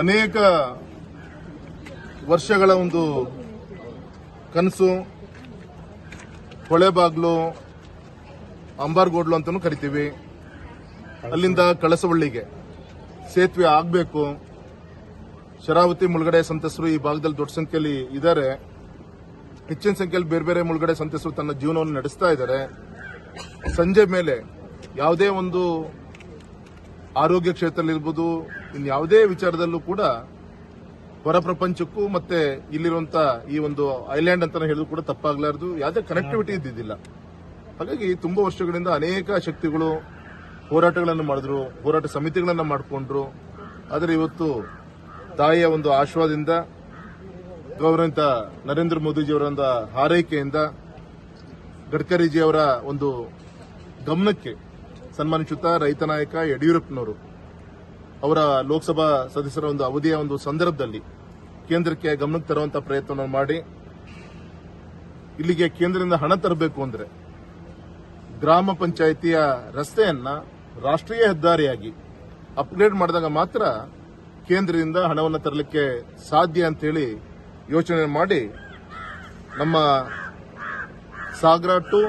ಅನೇಕ ವರ್ಷಗಳ ಒಂದು ಕನಸು ಕೊಳೆಬಾಗ್ಲು ಅಂಬಾರ್ಗೋಡ್ಲು ಅಂತಲೂ ಕರಿತೀವಿ. ಅಲ್ಲಿಂದ ಕಳಸವಳ್ಳಿಗೆ ಸೇತುವೆ ಆಗಬೇಕು. ಶರಾವತಿ ಮುಳುಗಡೆ ಸಂತಸರು ಈ ಭಾಗದಲ್ಲಿ ದೊಡ್ಡ ಸಂಖ್ಯೆಯಲ್ಲಿ ಇದ್ದಾರೆ. ಹೆಚ್ಚಿನ ಸಂಖ್ಯೆಯಲ್ಲಿ ಬೇರೆ ಬೇರೆ ಮುಳುಗಡೆ ಸಂತಸರು ತನ್ನ ಜೀವನವನ್ನು ನಡೆಸ್ತಾ ಇದ್ದಾರೆ. ಸಂಜೆ ಮೇಲೆ ಯಾವುದೇ ಒಂದು ಆರೋಗ್ಯ ಕ್ಷೇತ್ರದಲ್ಲಿರ್ಬೋದು ಇನ್ನು ಯಾವುದೇ ವಿಚಾರದಲ್ಲೂ ಕೂಡ ಹೊರ ಪ್ರಪಂಚಕ್ಕೂ ಮತ್ತೆ ಇಲ್ಲಿರುವಂತ ಈ ಒಂದು ಐಲ್ಯಾಂಡ್ ಅಂತ ಹೇಳಿದ್ರು ಕೂಡ ತಪ್ಪಾಗ್ಲಾರ್ದು. ಯಾವುದೇ ಕನೆಕ್ಟಿವಿಟಿ ಇದ್ದಿದ್ದಿಲ್ಲ. ಹಾಗಾಗಿ ತುಂಬಾ ವರ್ಷಗಳಿಂದ ಅನೇಕ ಶಕ್ತಿಗಳು ಹೋರಾಟಗಳನ್ನು ಮಾಡಿದ್ರು ಹೋರಾಟ ಸಮಿತಿಗಳನ್ನ ಮಾಡಿಕೊಂಡ್ರು. ಆದರೆ ಇವತ್ತು ತಾಯಿಯ ಒಂದು ಆಶ್ವಾದಿಂದ ಗೌರವಂತ ನರೇಂದ್ರ ಮೋದಿಜಿಯವರ ಒಂದು ಹಾರೈಕೆಯಿಂದ ಗಡ್ಕರಿಜಿಯವರ ಒಂದು ಗಮನಕ್ಕೆ ಸನ್ಮಾನಿಸುತ್ತಾ ರೈತ ನಾಯಕ ಯಡಿಯೂರಪ್ಪನವರು ಅವರ ಲೋಕಸಭಾ ಸದಸ್ಯರ ಒಂದು ಅವಧಿಯ ಒಂದು ಸಂದರ್ಭದಲ್ಲಿ ಕೇಂದ್ರಕ್ಕೆ ಗಮನಕ್ಕೆ ತರುವಂತಹ ಪ್ರಯತ್ನವನ್ನು ಮಾಡಿ. ಇಲ್ಲಿಗೆ ಕೇಂದ್ರದಿಂದ ಹಣ ತರಬೇಕು ಅಂದ್ರೆ ಗ್ರಾಮ ಪಂಚಾಯಿತಿಯ ರಸ್ತೆಯನ್ನ ರಾಷ್ಟ್ರೀಯ ಹೆದ್ದಾರಿಯಾಗಿ ಅಪ್ಗ್ರೇಡ್ ಮಾಡಿದಾಗ ಮಾತ್ರ ಕೇಂದ್ರದಿಂದ ಹಣವನ್ನು ತರಲಿಕ್ಕೆ ಸಾಧ್ಯ ಅಂತೇಳಿ ಯೋಚನೆ ಮಾಡಿ ನಮ್ಮ ಸಾಗರ ಟು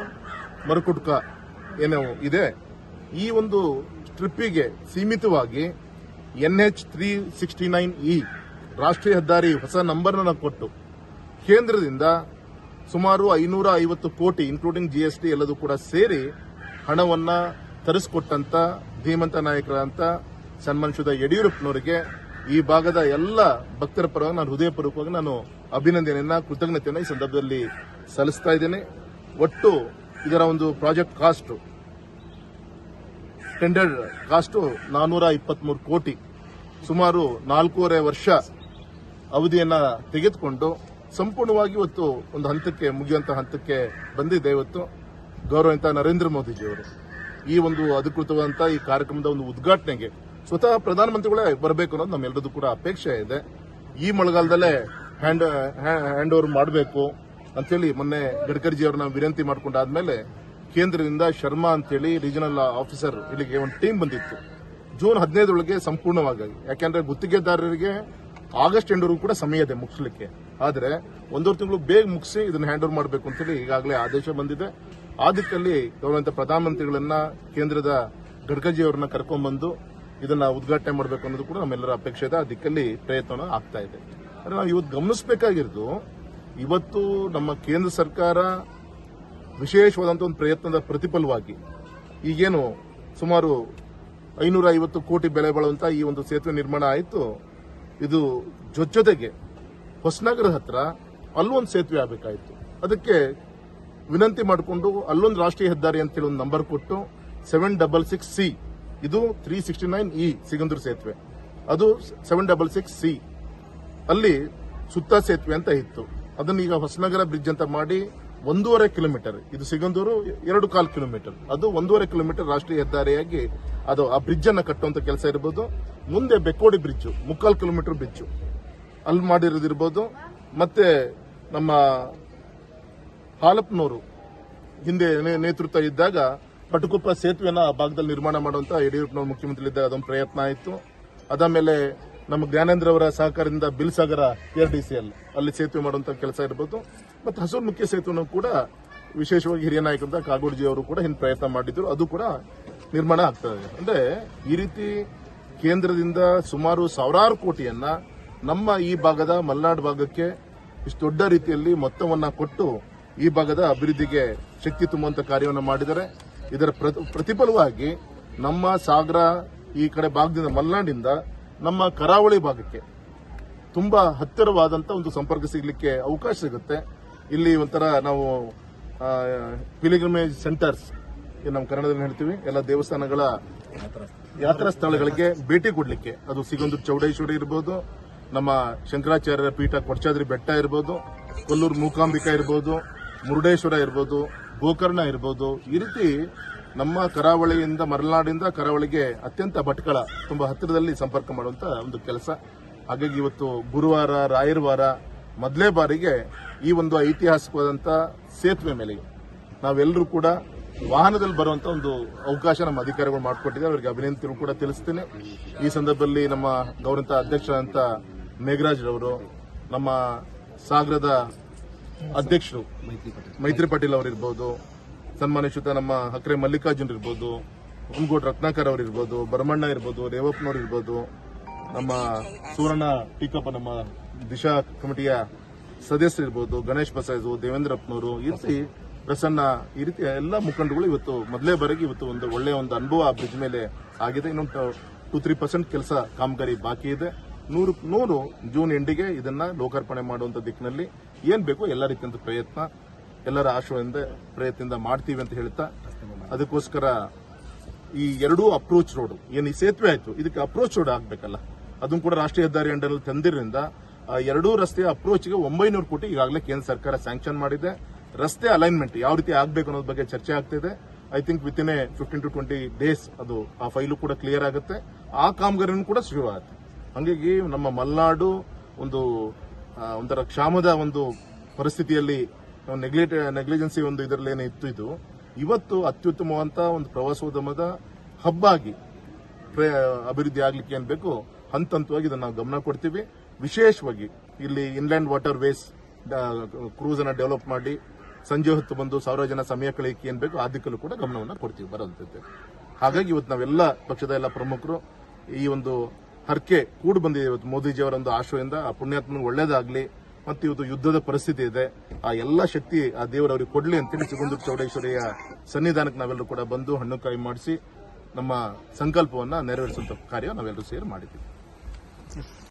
ಮರಕುಟ್ಕ ಏನೋ ಇದೆ. ಈ ಒಂದು ಟ್ರಿಪ್ಪಿಗೆ ಸೀಮಿತವಾಗಿ NH three sixty nine E ರಾಷ್ಟ್ರೀಯ ಹೆದ್ದಾರಿ ಹೊಸ ನಂಬರ್ನ ಕೊಟ್ಟು ಕೇಂದ್ರದಿಂದ ಸುಮಾರು ಐನೂರ ಐವತ್ತು ಕೋಟಿ ಇನ್ಕ್ಲೂಡಿಂಗ್ ಜಿಎಸ್ಟಿ ಎಲ್ಲದೂ ಕೂಡ ಸೇರಿ ಹಣವನ್ನ ತರಿಸಿಕೊಟ್ಟಂತ ಧೀಮಂತ ನಾಯಕರಂತ ಸನ್ಮಾನಿಸಿದ ಯಡಿಯೂರಪ್ಪನವರಿಗೆ ಈ ಭಾಗದ ಎಲ್ಲ ಭಕ್ತರ ಪರವಾಗಿ ನಾನು ಹೃದಯಪೂರ್ವಕವಾಗಿ ನಾನು ಅಭಿನಂದನೆಯನ್ನ, ಕೃತಜ್ಞತೆಯನ್ನು ಈ ಸಂದರ್ಭದಲ್ಲಿ ಸಲ್ಲಿಸ್ತಾ ಇದ್ದೇನೆ. ಒಟ್ಟು ಇದರ ಒಂದು ಪ್ರಾಜೆಕ್ಟ್ ಕಾಸ್ಟ್ ಟೆಂಡರ್ ಕಾಸ್ಟ್ ನಾನೂರ ಇಪ್ಪತ್ಮೂರು ಕೋಟಿ, ಸುಮಾರು ನಾಲ್ಕೂವರೆ ವರ್ಷ ಅವಧಿಯನ್ನು ತೆಗೆದುಕೊಂಡು ಸಂಪೂರ್ಣವಾಗಿ ಇವತ್ತು ಒಂದು ಹಂತಕ್ಕೆ ಮುಗಿಯುವಂಥ ಹಂತಕ್ಕೆ ಬಂದಿದೆ ಇವತ್ತು ಗೌರವಂತ ನರೇಂದ್ರ ಮೋದಿಜಿಯವರು. ಈ ಒಂದು ಅಧಿಕೃತವಾದಂಥ ಈ ಕಾರ್ಯಕ್ರಮದ ಒಂದು ಉದ್ಘಾಟನೆಗೆ ಸ್ವತಃ ಪ್ರಧಾನಮಂತ್ರಿಗಳೇ ಬರಬೇಕು ಅನ್ನೋದು ನಮ್ಮೆಲ್ಲರದ್ದು ಕೂಡ ಅಪೇಕ್ಷೆ ಇದೆ. ಈ ಮಳೆಗಾಲದಲ್ಲೇ ಹ್ಯಾಂಡ್ ಹ್ಯಾಂಡ್ ಓವರ್ ಮಾಡಬೇಕು ಅಂತೇಳಿ ಮೊನ್ನೆ ಗಡ್ಕರಿಜಿಯವ್ರನ್ನ ವಿನಂತಿ ಮಾಡ್ಕೊಂಡಾದ್ಮೇಲೆ ಕೇಂದ್ರದಿಂದ ಶರ್ಮಾ ಅಂತೇಳಿ ರೀಜನಲ್ ಆಫೀಸರ್ ಇಲ್ಲಿಗೆ ಒಂದು ಟೀಮ್ ಬಂದಿತ್ತು. ಜೂನ್ ಹದಿನೈದರೊಳಗೆ ಸಂಪೂರ್ಣವಾಗಿ. ಯಾಕೆಂದ್ರೆ ಗುತ್ತಿಗೆದಾರರಿಗೆ ಆಗಸ್ಟ್ ಎಂಡವರೆಗೂ ಕೂಡ ಸಮಯ ಇದೆ ಮುಗಿಸ್ಲಿಕ್ಕೆ. ಆದರೆ ಒಂದೂವರೆ ತಿಂಗಳು ಬೇಗ ಮುಗಿಸಿ ಇದನ್ನು ಹ್ಯಾಂಡ್ ಓವರ್ ಮಾಡಬೇಕು ಅಂತೇಳಿ ಈಗಾಗಲೇ ಆದೇಶ ಬಂದಿದೆ. ಆ ದಿಕ್ಕಲ್ಲಿ ಗೌರವಂತ ಪ್ರಧಾನಮಂತ್ರಿಗಳನ್ನ ಕೇಂದ್ರದ ಗಡ್ಕಜಿ ಅವರನ್ನ ಕರ್ಕೊಂಡ್ಬಂದು ಇದನ್ನ ಉದ್ಘಾಟನೆ ಮಾಡಬೇಕು ಅನ್ನೋದು ಕೂಡ ನಮ್ಮೆಲ್ಲರ ಅಪೇಕ್ಷೆ ಇದೆ. ದಿಕ್ಕಲ್ಲಿ ಪ್ರಯತ್ನ ಆಗ್ತಾ ಇದೆ. ನಾವು ಇವತ್ತು ಗಮನಿಸಬೇಕಾಗಿರೋದು, ಇವತ್ತು ನಮ್ಮ ಕೇಂದ್ರ ಸರ್ಕಾರ ವಿಶೇಷವಾದಂತಹ ಒಂದು ಪ್ರಯತ್ನದ ಪ್ರತಿಫಲವಾಗಿ ಈಗೇನು ಸುಮಾರು ಐನೂರ ಐವತ್ತು ಕೋಟಿ ಬೆಲೆ ಬಾಳುವಂತ ಈ ಒಂದು ಸೇತುವೆ ನಿರ್ಮಾಣ ಆಯಿತು. ಇದು ಜೊತೆಗೆ ಹೊಸನಗರ ಹತ್ರ ಅಲ್ಲೊಂದು ಸೇತುವೆ ಆಗಬೇಕಾಯಿತು. ಅದಕ್ಕೆ ವಿನಂತಿ ಮಾಡಿಕೊಂಡು ಅಲ್ಲೊಂದು ರಾಷ್ಟ್ರೀಯ ಹೆದ್ದಾರಿ ಅಂತೇಳಿ ಒಂದು ನಂಬರ್ ಕೊಟ್ಟು ಸೆವೆನ್ ಡಬಲ್ ಸಿಕ್ಸ್ ಸಿ ಇದು three sixty nine E Sigandur ಸೇತುವೆ. ಅದು ಸೆವೆನ್ ಡಬಲ್ ಸಿಕ್ಸ್ ಸಿ ಅಲ್ಲಿ ಸುತ್ತ ಸೇತುವೆ ಅಂತ ಇತ್ತು. ಅದನ್ನ ಈಗ ಹೊಸನಗರ ಬ್ರಿಡ್ಜ್ ಅಂತ ಮಾಡಿ ಒಂದೂವರೆ ಕಿಲೋಮೀಟರ್. ಇದು ಸಿಗಂದೂರು ಎರಡು ಕಾಲು ಕಿಲೋಮೀಟರ್. ಅದು ಒಂದೂವರೆ ಕಿಲೋಮೀಟರ್ ರಾಷ್ಟ್ರೀಯ ಹೆದ್ದಾರಿಯಾಗಿ ಅದು ಆ ಬ್ರಿಡ್ಜ್ ಅನ್ನ ಕಟ್ಟುವಂತ ಕೆಲಸ ಇರಬಹುದು ಮುಂದೆ ಬೆಕ್ಕೋಡಿ ಬ್ರಿಡ್ಜ್, ಮುಕ್ಕಾಲು ಕಿಲೋಮೀಟರ್ ಬ್ರಿಡ್ಜ್. ಅಲ್ಲಿ ಮಾಡಿರೋದಿರ್ಬೋದು. ಮತ್ತೆ ನಮ್ಮ ಹಾಲಪ್ಪನವರು ಹಿಂದೆ ನೇತೃತ್ವ ಇದ್ದಾಗ ಪಟುಕುಪ್ಪ ಸೇತುವೆನ ಆ ಭಾಗದಲ್ಲಿ ನಿರ್ಮಾಣ ಮಾಡುವಂತ ಯಡಿಯೂರಪ್ಪನವರು ಮುಖ್ಯಮಂತ್ರಿ ಇದ್ದಾಗ ಅದೊಂದು ಪ್ರಯತ್ನ ಆಯಿತು. ಅದಾದ್ಮೇಲೆ ನಮ್ಮ ಜ್ಞಾನೇಂದ್ರ ಅವರ ಸಹಕಾರದಿಂದ Bilsagar R D C L ಅಲ್ಲಿ ಸೇತುವೆ ಮಾಡುವಂತ ಕೆಲಸ ಇರಬಹುದು ಮತ್ತೆ ಹಸೂರು ಮುಖ್ಯ ಸೇತುವೆನೂ ಕೂಡ ವಿಶೇಷವಾಗಿ ಹಿರಿಯ ನಾಯಕರಂತ ಕಾಗೋಡ್ಜಿ ಅವರು ಕೂಡ ಹಿಂದೆ ಪ್ರಯತ್ನ ಮಾಡಿದ್ರು. ಅದು ಕೂಡ ನಿರ್ಮಾಣ ಆಗ್ತಾ ಇದೆ. ಅಂದ್ರೆ ಈ ರೀತಿ ಕೇಂದ್ರದಿಂದ ಸುಮಾರು ಸಾವಿರಾರು ಕೋಟಿಯನ್ನ ನಮ್ಮ ಈ ಭಾಗದ ಮಲೆನಾಡು ಭಾಗಕ್ಕೆ ಇಷ್ಟು ದೊಡ್ಡ ರೀತಿಯಲ್ಲಿ ಮೊತ್ತವನ್ನ ಕೊಟ್ಟು ಈ ಭಾಗದ ಅಭಿವೃದ್ಧಿಗೆ ಶಕ್ತಿ ತುಂಬುವಂತ ಕಾರ್ಯವನ್ನು ಮಾಡಿದರೆ ಇದರ ಪ್ರತಿ- ಪ್ರತಿಫಲವಾಗಿ ನಮ್ಮ ಸಾಗರ ಈ ಕಡೆ ಭಾಗದಿಂದ ಮಲೆನಾಡಿಂದ ನಮ್ಮ ಕರಾವಳಿ ಭಾಗಕ್ಕೆ ತುಂಬಾ ಹತ್ತಿರವಾದಂತ ಒಂದು ಸಂಪರ್ಕ ಸಿಗಲಿಕ್ಕೆ ಅವಕಾಶ ಸಿಗುತ್ತೆ. ಇಲ್ಲಿ ಒಂಥರ ನಾವು ಪಿಲಿಗ್ರಮೇಜ್ ಸೆಂಟರ್ಸ್ ನಮ್ಮ ಕನ್ನಡದಲ್ಲಿ ಹೇಳ್ತೀವಿ. ಎಲ್ಲ ದೇವಸ್ಥಾನಗಳ ಯಾತ್ರಾ ಸ್ಥಳಗಳಿಗೆ ಭೇಟಿ ಕೊಡಲಿಕ್ಕೆ. ಅದು ಸಿಗಂದೂರು ಚೌಡೇಶ್ವರಿ ಇರ್ಬೋದು, ನಮ್ಮ ಶಂಕರಾಚಾರ್ಯರ ಪೀಠ ಕೊಡ್ಚಾದ್ರಿ ಬೆಟ್ಟ ಇರ್ಬೋದು, ಕೊಲ್ಲೂರು ಮೂಕಾಂಬಿಕಾ ಇರ್ಬೋದು, ಮುರುಡೇಶ್ವರ ಇರ್ಬೋದು ಗೋಕರ್ಣ ಇರ್ಬೋದು, ಈ ರೀತಿ ನಮ್ಮ ಕರಾವಳಿಯಿಂದ ಮಲೆನಾಡಿಂದ ಕರಾವಳಿಗೆ ಅತ್ಯಂತ ಭಟ್ಕಳ, ತುಂಬಾ ಹತ್ತಿರದಲ್ಲಿ ಸಂಪರ್ಕ ಮಾಡುವಂತ ಒಂದು ಕೆಲಸ. ಹಾಗಾಗಿ ಇವತ್ತು ಗುರುವಾರ, ರಾಯರ್ವಾರ, ಮೊದಲೇ ಬಾರಿಗೆ ಈ ಒಂದು ಐತಿಹಾಸಿಕವಾದಂತ ಸೇತುವೆ ಮೇಲೆ ನಾವೆಲ್ಲರೂ ಕೂಡ ವಾಹನದಲ್ಲಿ ಬರುವಂತ ಒಂದು ಅವಕಾಶ ನಮ್ಮ ಅಧಿಕಾರಿಗಳು ಮಾಡಿಕೊಟ್ಟಿದ್ದಾರೆ. ಅವರಿಗೆ ಅಭಿನಂದನೆ ಕೂಡ ತಿಳಿಸ್ತೇನೆ. ಈ ಸಂದರ್ಭದಲ್ಲಿ ನಮ್ಮ ಗೌರವಂತ ಅಧ್ಯಕ್ಷರಾದಂತ ಮೇಘರಾಜ್ ರವರು, ನಮ್ಮ ಸಾಗರದ ಅಧ್ಯಕ್ಷರು ಮೈತ್ರಿ ಪಾಟೀಲ್. ಅವರಿರ್ಬೋದು ಸನ್ಮಾನಿಸುತ್ತ ನಮ್ಮ ಹಕ್ರೆ ಮಲ್ಲಿಕಾರ್ಜುನ್ ಇರ್ಬೋದು ಉನ್ಗೋಡ್ ರತ್ನಾಕರ್ ಅವರಿರ್ಬೋದು ಭರಮಣ್ಣ ಇರ್ಬೋದು ರೇವಪ್ಪನವ್ರು ಇರ್ಬೋದು ನಮ್ಮ ಸುವರ್ಣ ಟೀಕಪ್ಪ ನಮ್ಮ ದಿಶಾ ಕಮಿಟಿಯ ಸದಸ್ಯರು ಇರ್ಬೋದು ಗಣೇಶ್ ಬಸಾಯ್ದು ದೇವೇಂದ್ರಪ್ಪನವರು ಈ ರೀತಿ ಪ್ರಸನ್ನ ಈ ರೀತಿ ಎಲ್ಲ ಮುಖಂಡಗಳು ಇವತ್ತು ಮೊದಲೇ ಬರೆಗೆ ಇವತ್ತು ಒಂದು ಒಳ್ಳೆಯ ಒಂದು ಅನುಭವ ಆ ಬ್ರಿಡ್ಜ್ ಮೇಲೆ ಆಗಿದೆ. ಇನ್ನೊಂದು ಟೂ ತ್ರೀ ಪರ್ಸೆಂಟ್ ಕೆಲಸ ಕಾಮಗಾರಿ ಬಾಕಿ ಇದೆ. ನೂರು ನೂರು ಜೂನ್ ಎಂಡಿಗೆ ಇದನ್ನ ಲೋಕಾರ್ಪಣೆ ಮಾಡುವಂತ ದಿಕ್ಕಿನಲ್ಲಿ ಏನ್ ಬೇಕು ಎಲ್ಲ ರೀತಿಯಂತ ಪ್ರಯತ್ನ, ಎಲ್ಲರ ಆಶಯದಿಂದ ಪ್ರಯತ್ನದಿಂದ ಮಾಡ್ತೀವಿ ಅಂತ ಹೇಳ್ತಾ, ಅದಕ್ಕೋಸ್ಕರ ಈ ಎರಡೂ ಅಪ್ರೋಚ್ ರೋಡ್ ಏನು ಈ ಸೇತುವೆ ಆಯ್ತು, ಇದಕ್ಕೆ ಅಪ್ರೋಚ್ ರೋಡ್ ಆಗ್ಬೇಕಲ್ಲ. ಅದನ್ನು ಕೂಡ ರಾಷ್ಟ್ರೀಯ ಹೆದ್ದಾರಿ ಅಂಡರ್ ತಂದಿರೋದ್ರಿಂದ ಎರಡೂ ರಸ್ತೆಯ ಅಪ್ರೋಚ್ಗೆ ಒಂಬೈನೂರು ಕೋಟಿ ಈಗಾಗಲೇ ಕೇಂದ್ರ ಸರ್ಕಾರ ಸ್ಯಾಂಕ್ಷನ್ ಮಾಡಿದೆ. ರಸ್ತೆ ಅಲೈನ್ಮೆಂಟ್ ಯಾವ ರೀತಿ ಆಗಬೇಕು ಅನ್ನೋದ್ರ ಬಗ್ಗೆ ಚರ್ಚೆ ಆಗ್ತಿದೆ. I think within a fifteen to twenty days ಅದು ಆ ಫೈಲು ಕೂಡ ಕ್ಲಿಯರ್ ಆಗುತ್ತೆ. ಆ ಕಾಮಗಾರಿನೂ ಕೂಡ ಶುರು ಆಗುತ್ತೆ ಹಾಗಾಗಿ ನಮ್ಮ ಮಲೆನಾಡು ಒಂದು ಒಂಥರ ಕ್ಷಾಮದ ಒಂದು ಪರಿಸ್ಥಿತಿಯಲ್ಲಿ ನೆಗ್ಲಿಟ್ ನೆಗ್ಲಿಜೆನ್ಸಿ ಒಂದು ಇದರಲ್ಲಿ ಏನು ಇತ್ತು ಇದು. ಇವತ್ತು ಅತ್ಯುತ್ತಮವಂತ ಒಂದು ಪ್ರವಾಸೋದ್ಯಮದ ಹಬ್ ಆಗಿ ಅಭಿವೃದ್ಧಿ ಆಗ್ಲಿಕ್ಕೆ ಏನ್ ಬೇಕು? ಹಂತ ಹಂತವಾಗಿ ಇದನ್ನ ನಾವು ಗಮನ ಕೊಡ್ತೀವಿ. ವಿಶೇಷವಾಗಿ ಇಲ್ಲಿ ಇನ್ಲ್ಯಾಂಡ್ ವಾಟರ್ ವೇಸ್ ಕ್ರೂಸ್ ಅನ್ನ ಡೆವಲಪ್ ಮಾಡಿ ಸಂಜೆ ಹೊತ್ತು ಬಂದು ಸಾವಿರ ಜನ ಸಮಯ ಕಳೆಯಕ್ಕೆ ಏನ್ ಬೇಕು? ಆ ಕೂಡ ಗಮನವನ್ನು ಕೊಡ್ತೀವಿ ಬರೋಂಥದ್ದು ಹಾಗಾಗಿ ಇವತ್ತು ನಾವೆಲ್ಲ ಪಕ್ಷದ ಎಲ್ಲ ಪ್ರಮುಖರು ಈ ಒಂದು ಹರಕೆ ಕೂಡ ಬಂದಿದೆ ಇವತ್ತು ಮೋದಿಜಿಯವರ ಒಂದು ಆಶ್ರಯದಿಂದ. ಆ ಪುಣ್ಯಾತ್ಮನ ಒಳ್ಳೇದಾಗ್ಲಿ, ಮತ್ತೆ ಇವತ್ತು ಯುದ್ಧದ ಪರಿಸ್ಥಿತಿ ಇದೆ. ಆ ಎಲ್ಲ ಶಕ್ತಿ ಆ ದೇವರು ಅವ್ರಿಗೆ ಕೊಡ್ಲಿ ಅಂತೇಳಿ ಸಿಗುಂದೂರು ಚೌಡೇಶ್ವರಿಯ ಸನ್ನಿಧಾನಕ್ಕೆ ನಾವೆಲ್ಲರೂ ಕೂಡ ಬಂದು ಹಣ್ಣು ಕಾಯಿ ಮಾಡಿಸಿ ನಮ್ಮ ಸಂಕಲ್ಪವನ್ನ ನೆರವೇರಿಸುವಂತ ಕಾರ್ಯ ನಾವೆಲ್ಲರೂ ಸೇರಿ ಮಾಡಿದ್ದೀವಿ.